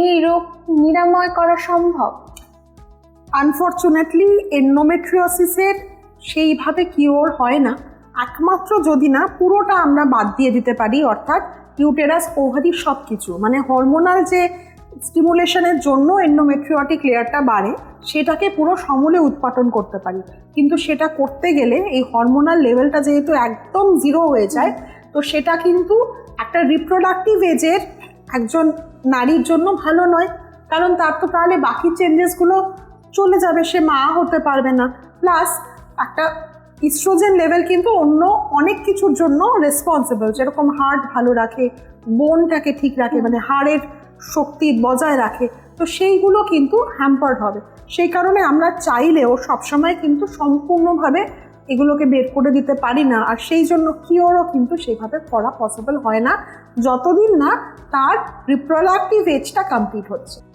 এই রোগ নিরাময় করা সম্ভব? আনফর্চুনেটলি এন্ডোমেট্রিওসিসের সেইভাবে কিওর হয় না। একমাত্র যদি না, পুরোটা আমরা বাদ দিয়ে দিতে পারি, অর্থাৎ ইউটেরাস ওভারি সব কিছু মানে হরমোনাল যে স্টিমুলেশনের জন্য এন্ডোমেট্রিওটিক লেয়ারটা বাড়ে, সেটাকে পুরো সমূলে উৎপাদন করতে পারি। কিন্তু সেটা করতে গেলে এই হরমোনাল লেভেলটা যেহেতু একদম জিরো হয়ে যায়, তো সেটা কিন্তু একটা রিপ্রোডাক্টিভ এজের একজন নারীর জন্য ভালো নয়, কারণ তার তো তাহলে বাকি চেঞ্জেসগুলো চলে যাবে, সে মা হতে পারবে না। প্লাস একটা ইস্ট্রোজেন লেভেল কিন্তু অন্য অনেক কিছুর জন্য রেসপন্সিবল যেরকম হার্ট ভালো রাখে বোনটাকে ঠিক রাখে মানে হাড়ের শক্তি বজায় রাখে। তো সেইগুলো কিন্তু হ্যাম্পার্ড হবে। সেই কারণে আমরা চাইলেও সবসময় কিন্তু সম্পূর্ণভাবে এগুলোকে বের করে দিতে পারি না। আর সেই জন্য কিওরও কিন্তু সেভাবে করা পসিবল হয় না। যতদিন না তার রিপ্রোডাক্টিভ এজটা কমপ্লিট হচ্ছে।